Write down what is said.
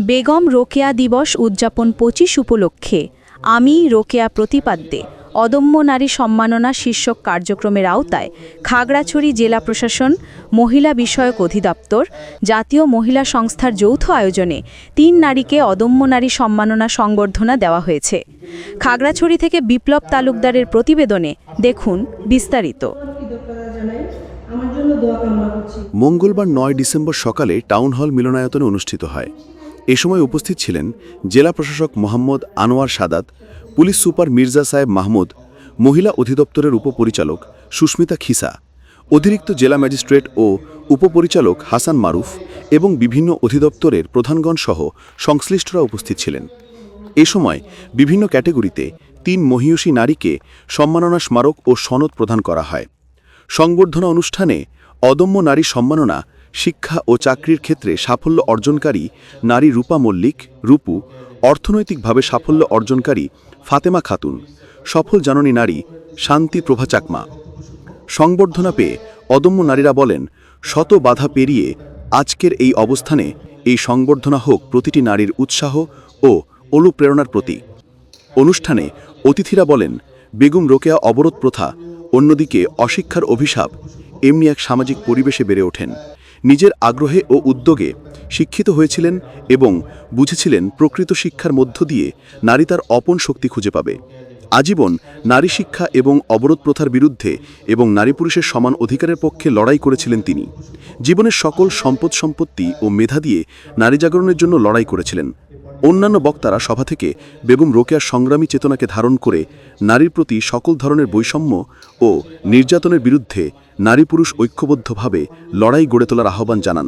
বেগম রোকেয়া দিবস উদযাপন পঁচিশ উপলক্ষে, আমি রোকেয়া প্রতিপাদ্যে, অদম্য নারী সম্মাননা শীর্ষক কার্যক্রমের আওতায়, খাগড়াছড়ি জেলা প্রশাসন, মহিলা বিষয়ক অধিদপ্তর, জাতীয় মহিলা সংস্থার যৌথ আয়োজনে তিন নারীকে অদম্য নারী সম্মাননা সংবর্ধনা দেওয়া হয়েছে। খাগড়াছড়ি থেকে বিপ্লব তালুকদারের প্রতিবেদনে দেখুন বিস্তারিত। মঙ্গলবার নয় ডিসেম্বর সকালে টাউন হল মিলনায়তনে অনুষ্ঠিত হয়। এ সময় উপস্থিত ছিলেন জেলা প্রশাসক মোহাম্মদ আনোয়ার সাদাত, পুলিশ সুপার মির্জা সাহেব মাহমুদ, মহিলা অধিদপ্তরের উপপরিচালক সুস্মিতা খিসা, অতিরিক্ত জেলা ম্যাজিস্ট্রেট ও উপপরিচালক হাসান মারুফ এবং বিভিন্ন অধিদপ্তরের প্রধানগণ সহ সংশ্লিষ্টরা উপস্থিত ছিলেন। এ সময় বিভিন্ন ক্যাটেগরিতে তিন মহিয়সী নারীকে সম্মাননা স্মারক ও সনদ প্রদান করা হয়। সংবর্ধনা অনুষ্ঠানে অদম্য নারী সম্মাননা শিক্ষা ও চাকরির ক্ষেত্রে সাফল্য অর্জনকারী নারী রূপা মল্লিক, রূপু, অর্থনৈতিকভাবে সাফল্য অর্জনকারী ফাতেমা খাতুন, সফল জাননী নারী শান্তি প্রভা চাকমা। সংবর্ধনা পেয়ে অদম্য নারীরা বলেন, শত বাধা পেরিয়ে আজকের এই অবস্থানে এই সংবর্ধনা হোক প্রতিটি নারীর উৎসাহ ও অনুপ্রেরণার প্রতীক। অনুষ্ঠানে অতিথিরা বলেন, বেগম রোকেয়া অবরোধ প্রথা অন্যদিকে অশিক্ষার অভিশাপ, এমনি এক সামাজিক পরিবেশে বেড়ে ওঠেন। নিজের আগ্রহে ও উদ্যোগে শিক্ষিত হয়েছিলেন এবং বুঝেছিলেন প্রকৃত শিক্ষার মধ্য দিয়ে নারী তার অপন শক্তি খুঁজে পাবে। আজীবন নারী শিক্ষা এবং অবরোধ প্রথার বিরুদ্ধে এবং নারী পুরুষের সমান অধিকারের পক্ষে লড়াই করেছিলেন তিনি। জীবনের সকল সম্পদ সম্পত্তি ও মেধা দিয়ে নারী জাগরণের জন্য লড়াই করেছিলেন। অন্যান্য বক্তারা সভা থেকে বেগম রোকেয়ার সংগ্রামী চেতনাকে ধারণ করে নারীর প্রতি সকল ধরনের বৈষম্য ও নির্যাতনের বিরুদ্ধে নারী পুরুষ ঐক্যবদ্ধভাবে লড়াই গড়ে তোলার আহ্বান জানান।